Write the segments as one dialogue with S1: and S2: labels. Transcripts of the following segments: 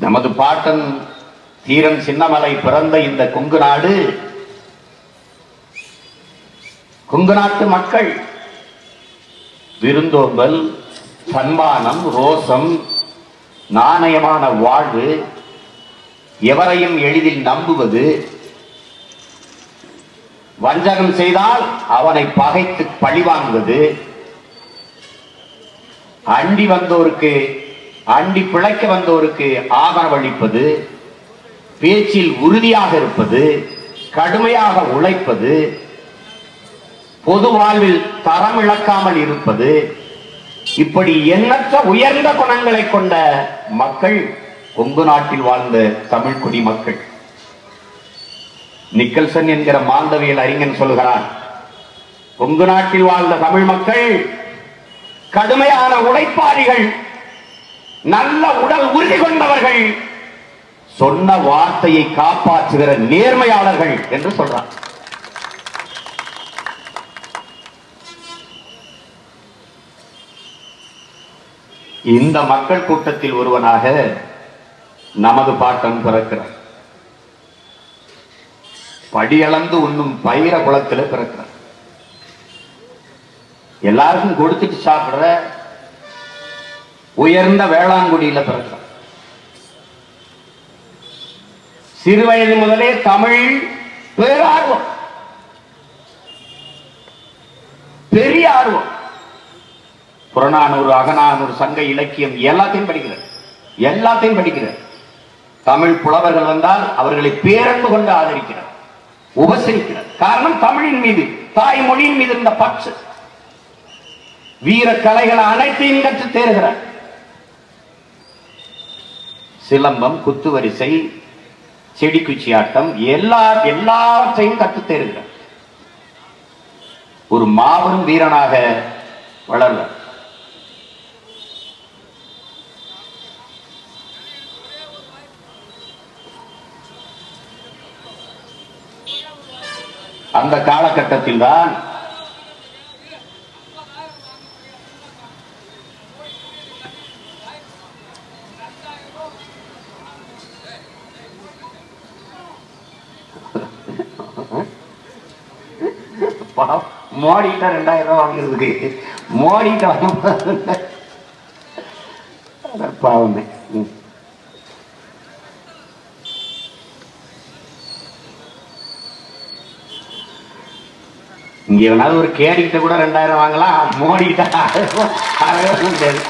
S1: நமது பாட்டன் தீரன் சின்னமலை பிறந்த இந்த கொங்கு நாடு கொங்கு நாட்டு மக்கள் விருந்தோம்பல் சன்மானம் ரோசம் நாணயமான வாழ்வு எவரையும் எளிதில் நம்புவது வஞ்சகம் செய்தால் அவனை பகைத்து பழிவாங்குவது அண்டி வந்தோருக்கு அண்டி பிழைக்க வந்தோருக்கு ஆதரவளிப்பது பேச்சில் உறுதியாக இருப்பது கடுமையாக உழைப்பது பொது வாழ்வில் தரம் இழக்காமல் இருப்பது இப்படி எண்ணற்ற உயர்ந்த குணங்களை கொண்ட மக்கள் கொங்கு நாட்டில் வாழ்ந்த தமிழ் குடி மக்கள். நிக்கல்சன் என்கிற மாந்தவியல் அறிஞன் சொல்கிறான் கொங்கு நாட்டில் வாழ்ந்த தமிழ் மக்கள் கடுமையான உழைப்பாளிகள் நல்ல உடல் உறுதி கொண்டவர்கள் சொன்ன வார்த்தையை காப்பாற்றுகிற நேர்மையாளர்கள் என்று சொல்றான் இந்த மக்கள் கூட்டத்தில் ஒருவனாக நமது பாட்டன் பிறக்கிறார். படியளந்து உண்ணும் பயிர குளத்துல பிறக்கிறார். எல்லாருக்கும் கொடுத்துட்டு சாப்பிடுற உயர்ந்த வேளாங்குடியில பிறக்கிறார் சிறுவயது முதலே தமிழ் பேரார்வம். பெரிய ஆர்வம். புறநானூறு அகநானூறு சங்க இலக்கியம் எல்லாத்தையும் படிக்கிறார். எல்லாத்தையும் படிக்கிறார். தமிழ் புலவர்கள் வந்தால் அவர்களை பேரன்பு கொண்டு ஆதரிக்கிறார். உபசரிக்கிறார். காரணம் தமிழின் மீது தாய்மொழியின் மீது இருந்த பற்று. வீர கலைகள் அனைத்தையும் கற்று தேர்கிறார் சிலம்பம் குத்துவரிசை செடி குச்சி ஆட்டம் எல்லா எல்லாவற்றையும் கற்று தேர்கிறார் ஒரு மாபெரும் வீரனாக வளர்ந்த அந்த காலகட்டத்தில் தான் பாவம், ரெண்டாயிரம் ரூபாய் வாங்கிறதுக்கு மோடிட்ட வாங்க பாவமே. இங்க எவனாவது ஒரு கேடிக்கிட்ட கூட ரெண்டாயிரம் வாங்கலாம் மோடிக்கிட்ட அறவே முடியாது.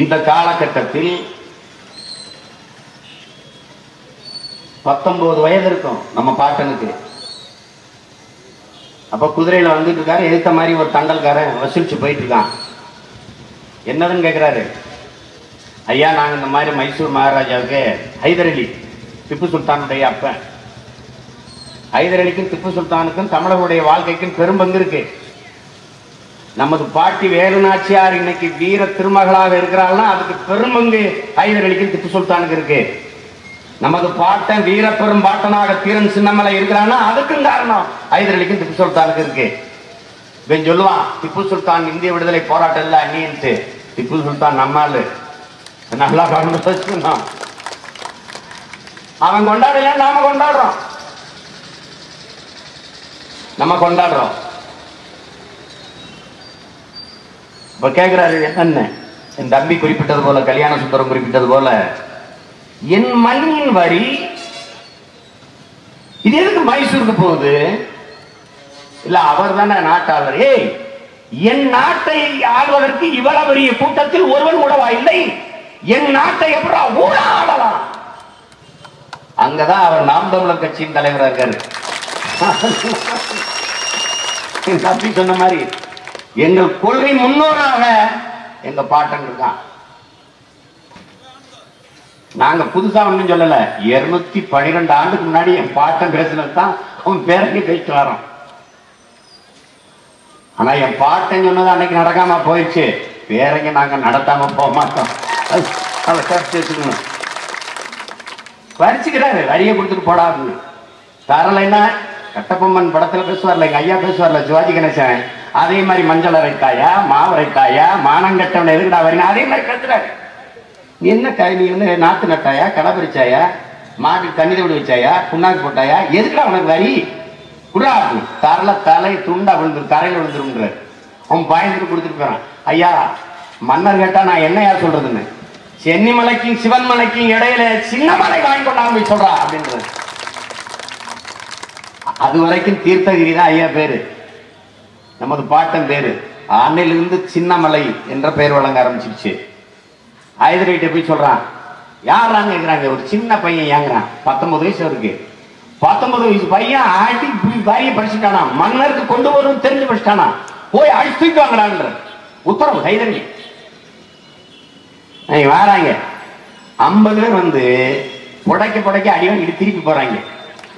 S1: இந்த காலகட்டத்தில் பத்தொன்பது வயது இருக்கும் நம்ம பாட்டனுக்கு. அப்ப குதிரையில வந்துட்டு இருக்காரு எதிர்த்த மாதிரி ஒரு தண்டல்காரன் வசூலிச்சு போயிட்டு இருக்கான் என்னதுன்னு கேட்குறாரு ஐயா நாங்க இந்த மாதிரி மைசூர் மகாராஜாவுக்கு ஹைதர் அலி திப்பு சுல்தானுடைய அப்பன். ஹைதர் அலிக்கும் திப்பு சுல்தானுக்கும் தமிழர்களுடைய வாழ்க்கைக்கும் பெரும் பங்கு இருக்கு. நமது பாட்டி வேலுநாச்சியார் இன்னைக்கு வீர திருமகளாக இருக்கிறாள்னா அதுக்கு பெரும்பங்கு ஹைதர் அலிக்கும் திப்பு சுல்தானுக்கு இருக்கு. நமது பாட்டன் வீரப்பெரும் பாட்டனாக தீரன் சின்னமலை இருக்கிறான்னா அதுக்கும் காரணம். ஹைதர் திப்பு சுல்தானுக்கு இருக்கு. இவன் சொல்லுவான் திப்பு சுல்தான் இந்திய விடுதலை போராட்டம் இல்ல அந்நியன்ட்டு திப்பு சுல்தான் நம்மாலு நல்லா கவனம் அவன் கொண்டாடல நாம கொண்டாடுறோம். நம்ம கொண்டாடுறோம். இப்ப கேக்குறாரு என்ன? என் தம்பி குறிப்பிட்டது போல கல்யாண சுந்தரம் குறிப்பிட்டது போல என் மண்ணின் வரி இது எதுக்கு மைசூருக்கு போகுது? இல்ல அவர் தானே நாட்டாளர். ஏய் என் நாட்டை ஆள்வதற்கு இவ்வளவு பெரிய கூட்டத்தில் ஒருவன் கூடவா இல்லை என் நாட்டை எப்படா ஊழ ஆடலாம் அங்கதான் அவர் நாம் தமிழர் கட்சியின் தலைவராக இருக்காரு. என் தம்பி சொன்ன மாதிரி எங்கள் கொள்கை முன்னோராக எங்க பாட்டன் இருக்கான். நாங்க புதுசா ஒண்ணும் சொல்லல. இருநூத்தி பனிரெண்டு ஆண்டுக்கு முன்னாடி என் பாட்டன் பேசினது தான் அவன் பேரங்க பேசிட்டு வரோம் ஆனா என் பாட்டன் சொன்னது அன்னைக்கு நடக்காம போயிடுச்சு. பேரங்க நாங்க நடத்தாம போக மாட்டோம். வச்சுக்கணும். வரிச்சுக்கிறாரு. வரியை கொடுத்துட்டு போடாதுன்னு தரலைன்னா கட்டபொம்மன் படத்துல பேசுவார்ல எங்க ஐயா பேசுவார்ல சிவாஜி கணேசன். அதே மாதிரி மஞ்சள் அரைத்தாயா மாவரைத்தாயா மானங்கட்டவன் எதுக்குடா வரீங்க அதே மாதிரி கத்துறாரு என்ன காய் நாற்று நட்டாயா கடை பறிச்சாயா மாட்டு தண்ணி விடு வச்சாயா புண்ணாக்கு போட்டாயா? எதுக்குடா உனக்கு வரி குடா தரல தலை துண்டா விழுந்துரு தரையில் விழுந்துருன்ற அவன் பயந்துட்டு கொடுத்துட்டு போறான். ஐயா மன்னர் கேட்டா நான் என்னையா சொல்றதுன்னு? சென்னிமலைக்கும் சிவன் மலைக்கும் இடையில சின்ன மலை வாங்கி கொண்டாந்து போய் சொல்றா அப்படின்றது அது வரைக்கும் தீர்த்தகிரி தான் ஐயா பேரு. நமது பாட்டன் பேரு. ஆண்டிலிருந்து சின்னமலை என்ற பெயர் வழங்க ஆரம்பிச்சிருச்சு. ஆயுதரைட்ட போய் சொல்றான். யாராங்க ஒரு சின்ன பையன் ஏங்குறான். பத்தொன்பது வயசு இருக்கு பத்தொன்பது வயசு பையன் ஆட்டி வாரிய படிச்சுட்டானா மன்னருக்கு கொண்டு வரும் தெரிஞ்சு படிச்சுட்டானா? போய் அழிச்சுட்டு வாங்கடான்ற. உத்தரவு ஹைதரி நீங்க வராங்க. ஐம்பது பேர் வந்து புடைக்க புடைக்க அடிவாங்க இடி திருப்பி போறாங்க.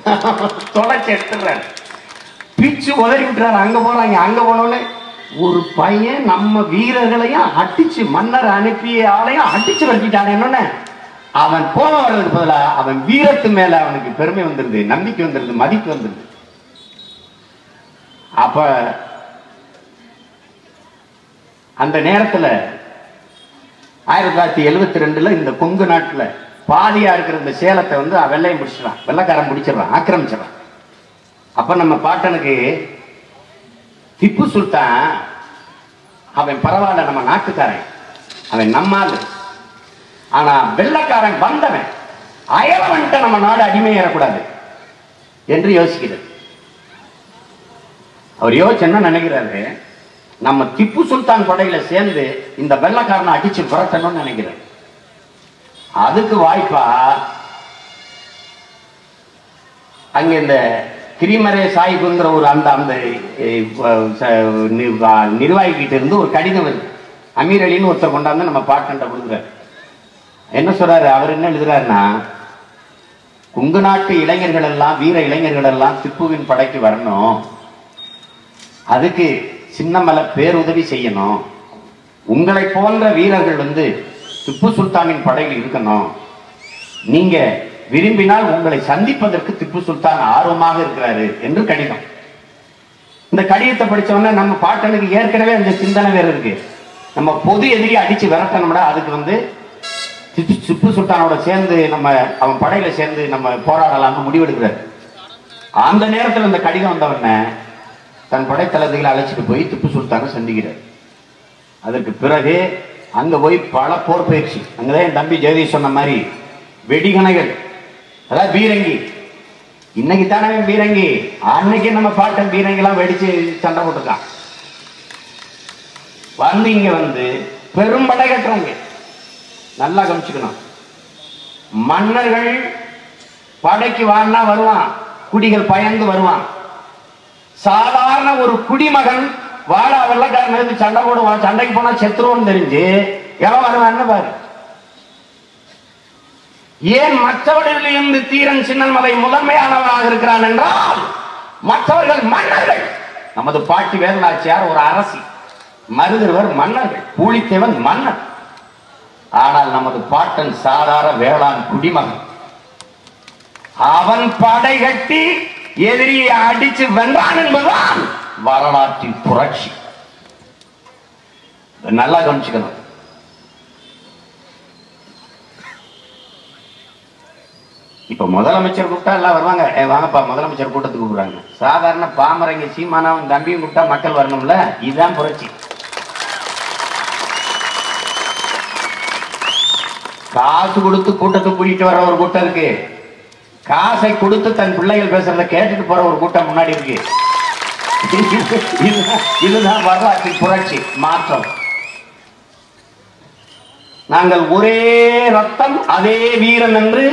S1: தொலைச்சு எடுத்துடுறாரு. பிச்சு உதறி விட்டுறாரு. அங்க போறாங்க. அங்க போனோன்னு ஒரு பையன் நம்ம வீரர்களையும் அடிச்சு மன்னர் அனுப்பிய ஆளையும் அடிச்சு வரட்டிட்டான் அவன் கோபம் வர்றதுக்கு பதிலா அவன் வீரத்து மேல அவனுக்கு பெருமை வந்துருது நம்பிக்கை வந்துருது மதிப்பு வந்துருது. அப்ப அந்த நேரத்துல ஆயிரத்தி தொள்ளாயிரத்தி எழுபத்தி ரெண்டுல இந்த கொங்கு நாட்டுல பாதியா இருக்கிற இந்த சேலத்தை வந்து வெள்ளையும் பிடிச்சிடறான் வெள்ளைக்காரன் பிடிச்சிடறான் ஆக்கிரமிச்சிடறான். அப்ப நம்ம பாட்டனுக்கு திப்பு சுல்தான் அவன் பரவாயில்ல நம்ம நாட்டுக்காரன். அவன் நம்மால் ஆனா வெள்ளக்காரன் வந்தவன். அயலவன்ட்ட நம்ம நாடு அடிமையேறக்கூடாது என்று யோசிக்கிறது. அவர் யோசிச்சு என்ன நினைக்கிறாரு? நம்ம திப்பு சுல்தான் படையில சேர்ந்து இந்த வெள்ளக்காரனை அடிச்சு விரட்டணும்னு நினைக்கிறார். அதுக்கு வாய்ப்பா அங்க இந்த கிரிமரே சாய்புங்கிற ஒரு அந்த அந்த ச- நிர்வாகிகிட்ட இருந்து ஒரு கடிதம் வருது. அமீர் அலின்னு ஒருத்தர் கொண்டாந்து நம்ம பாட்டன்ட்ட கொடுக்குறாரு. என்ன சொல்றாரு? அவர் என்ன எழுதுறாருன்னா உங்க நாட்டு இளைஞர்கள் எல்லாம் வீர இளைஞர்கள் எல்லாம் திப்புவின் படைக்கு வரணும். அதுக்கு சின்னமலை பேருதவி செய்யணும். உங்களை போன்ற வீரர்கள் வந்து திப்பு சுல்தானின் படையில் இருக்கணும். நீங்க விரும்பினால் உங்களை சந்திப்பதற்கு திப்பு சுல்தான் ஆர்வமாக இருக்கிறாரு என்று கடிதம். இந்த கடிதத்தை படிச்ச நம்ம பாட்டனுக்கு ஏற்கனவே அந்த சிந்தனை வேற இருக்கு. நம்ம பொது எதிரி அடிச்சு விரட்டணும்னா அதுக்கு வந்து திப்பு திப்பு சுல்தானோட சேர்ந்து நம்ம அவன் படையில சேர்ந்து நம்ம போராடலாம்னு முடிவெடுக்கிறார். அந்த நேரத்தில் அந்த கடிதம் வந்த தன் படைத்தளபதிகளை அழைச்சிட்டு போய் திப்பு சுல்தானை சந்திக்கிறார். அதற்கு பிறகு அங்க போய் பல போர் பயிற்சி. அங்கதான் என் தம்பி ஜெயதீஷ் சொன்ன மாதிரி வெடிகணைகள். அதாவது பீரங்கி. இன்னைக்கு தானே பீரங்கி. அன்னைக்கு நம்ம பாட்டன் பீரங்கி எல்லாம் வெடிச்சு சண்டை போட்டுருக்கான். வந்து இங்க வந்து பெரும் படை கட்டுறாங்க நல்லா கவனிச்சுக்கணும். மன்னர்கள் படைக்கு வாழ்னா வருவான். குடிகள் பயந்து வருவான். சாதாரண ஒரு குடிமகன் வாடா வெள்ளக்காரன் இருந்து சண்டை போடுவான். சண்டைக்கு போனா செத்துருவோம்னு தெரிஞ்சு எவன் வருவான்னு பாரு. ஏன் மற்றவர்களில் இருந்து தீரன் சின்னன்மலை முதன்மையானவராக இருக்கிறான் என்றால் மற்றவர்கள் மன்னர்கள். நமது பாட்டி வேலுநாச்சியார் ஒரு அரசி மருதர்வர் மன்னர்கள் பூலித்தேவன் மன்னன். ஆனால் நமது பாட்டன் சாதாரண வேளாண் குடிமகன். அவன் படை கட்டி எதிரியை அடிச்சு வென்றான் என்பதுதான் வரலாற்றின் புரட்சி. நல்லா கவனிச்சுக்கணும். இப்ப முதலமைச்சர் கூப்பிட்டா எல்லாம் வருவாங்க. ஏ வாங்கப்பா முதலமைச்சர் கூட்டத்துக்கு கூப்பிடுறாங்க. சாதாரண பாமரங்க சீமானாவும் தம்பியும் கூப்பிட்டா மக்கள் வரணும்ல? இதுதான் புரட்சி. காசு கொடுத்து கூட்டத்துக்கு கூட்டிட்டு வர ஒரு கூட்டம் இருக்கு. காசை கொடுத்து தன் பிள்ளைகள் பேசுறத கேட்டுட்டு போற ஒரு கூட்டம் முன்னாடி இருக்கு. இதுதான் இதுதான் வரலாற்றின் புரட்சி மாற்றம். நாங்கள் ஒரே ரத்தம் அதே வீரன் என்று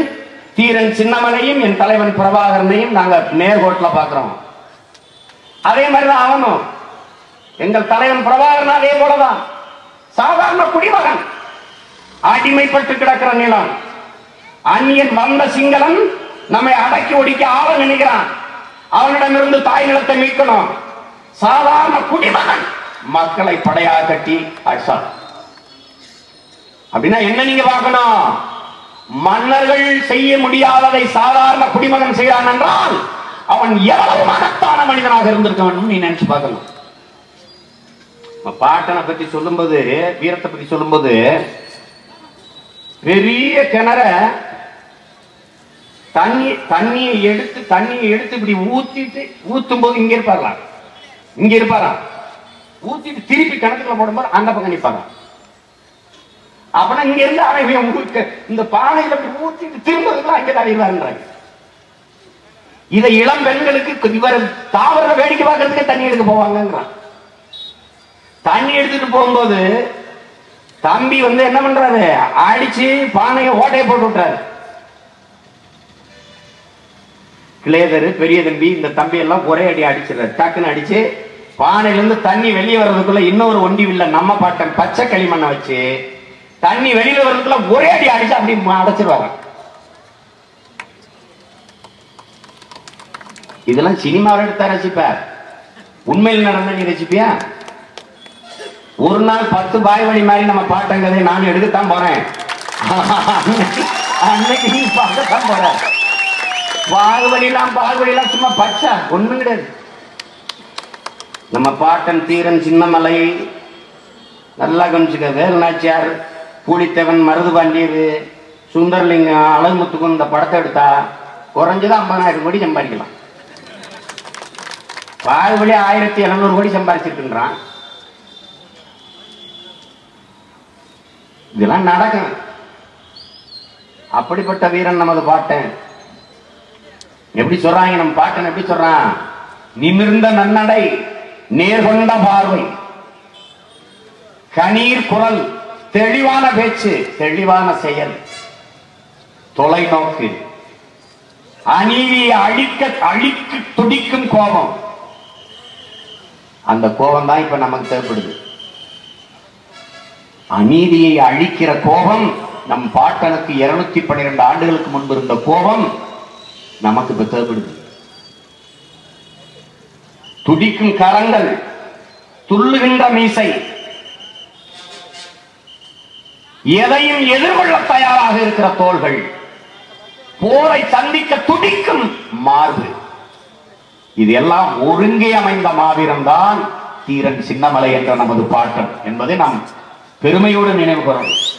S1: தீரன் சின்னமலையும் என் தலைவன் பிரபாகரனையும் நாங்க நேர்கோட்டில் பாக்குறோம் அதே மாதிரிதான் அவனும். எங்கள் தலைவன் பிரபாகரன் அதே போலதான். சாதாரண குடிமகன். அடிமைப்பட்டு கிடக்கிற நிலம். அந்நியன் வந்த சிங்களன் நம்மை அடக்கி ஒடிக்க ஆள நினைக்கிறான். அவனிடமிருந்து தாய் நிலத்தை மீட்கணும். சாதாரண குடிமகன். மக்களை படையாக கட்டி அடிச்சான். அப்படின்னா என்ன நீங்க பார்க்கணும்? மன்னர்கள் செய்ய முடியாததை சாதாரண குடிமகன் செய்கிறான் என்றால் அவன் எவ்வளவு மகத்தான மனிதனாக இருந்திருக்க வேண்டும் நீ நினைச்சு பார்க்கலாம். பாட்டனை பத்தி சொல்லும்போது வீரத்தை பத்தி சொல்லும்போது பெரிய கிணற தண்ணி தண்ணியை எடுத்து தண்ணியை எடுத்து இப்படி ஊத்திட்டு ஊத்தும் போது இங்க இருப்பாரலாம். இங்க இருப்பாராம். ஊத்திட்டு திருப்பி கிணத்துக்குள்ள போடும்போது அந்த பக்கம் நிப்பாராம். அப்பனா இங்க இருந்து அவன் இவன் இந்த பானையில ஊற்றிட்டு ஊத்திட்டு திரும்பதுக்குள்ள அங்கே தடையிலான்றாங்க இதை இளம் பெண்களுக்கு இவர் தாவர வேடிக்கை பார்க்கறதுக்கு தண்ணி எடுக்க போவாங்கன்றான் தண்ணி எடுத்துட்டு போகும்போது தம்பி வந்து என்ன பண்றாரு? அடிச்சு பானையை ஓட்டையை போட்டு விட்டாரு கிளேதரு பெரிய தம்பி இந்த தம்பி எல்லாம் ஒரே அடி அடிச்சிடுறாரு. டக்குன்னு அடிச்சு பானையில இருந்து தண்ணி வெளியே வர்றதுக்குள்ள இன்னொரு ஒண்டி வில்ல நம்ம பாட்டன் பச்சை களிமண்ணை வச்சு தண்ணி வெளியில வர்றதுக்குள்ள ஒரே அடி அடிச்சு அப்படி அடைச்சிருவாங்க. இதெல்லாம் சினிமாவில் எடுத்தா ரசிப்பார் உண்மையில் நடந்த நீ ரசிப்பியா ஒரு நாள் பத்து பாய் வழி மாதிரி நம்ம பாட்டங்கதை நான் எடுக்கத்தான் போறேன். அன்னைக்கு- நீ பார்க்கத்தான் போற. பாகுபலிலாம் பாகுபலிலாம் சும்மா பச்சா. ஒண்ணும் கிடையாது. நம்ம பாட்டன் தீரன் சின்னமலை. நல்லா கவனிச்சுக்க கூலித்தேவன் மருது பாண்டியர் சுந்தர்லிங்கம் அழகுமுத்துக்கும் இந்த படத்தை எடுத்தா குறைஞ்சது ஐம்பதாயிரம் கோடி சம்பாதிக்கலாம். பாகுபலி ஆயிரத்தி எழுநூறு கோடி சம்பாதிச்சிருக்குன்றான். இதெல்லாம் நடக்கும். அப்படிப்பட்ட வீரன் நமது பாட்டன். எப்படி சொல்றாங்க நம்ம பாட்டன் எப்படி சொல்றான்? நிமிர்ந்த நன்னடை நேர்கொண்ட பார்வை கணீர் குரல். தெளிவான பேச்சு தெளிவான செயல். தொலைநோக்கு. அநீதியை அழிக்க அழிக்கு துடிக்கும் கோபம். அந்த கோபம் தான் இப்ப நமக்கு தேவைப்படுது. அநீதியை அழிக்கிற கோபம் நம் பாட்டனுக்கு இருநூத்தி பன்னிரண்டு ஆண்டுகளுக்கு முன்பு இருந்த கோபம் நமக்கு இப்ப தேவைப்படுது. துடிக்கும் கரங்கள் துள்ளுகின்ற மீசை எதையும் எதிர்கொள்ள தயாராக இருக்கிற தோள்கள் போரை சந்திக்க துடிக்கும் மார்பு. இது எல்லாம் ஒருங்கே அமைந்த மாவீரன் தான் தீரன் சின்னமலை என்ற நமது பாட்டம் என்பதை நாம் பெருமையோடு நினைவு கூறணும்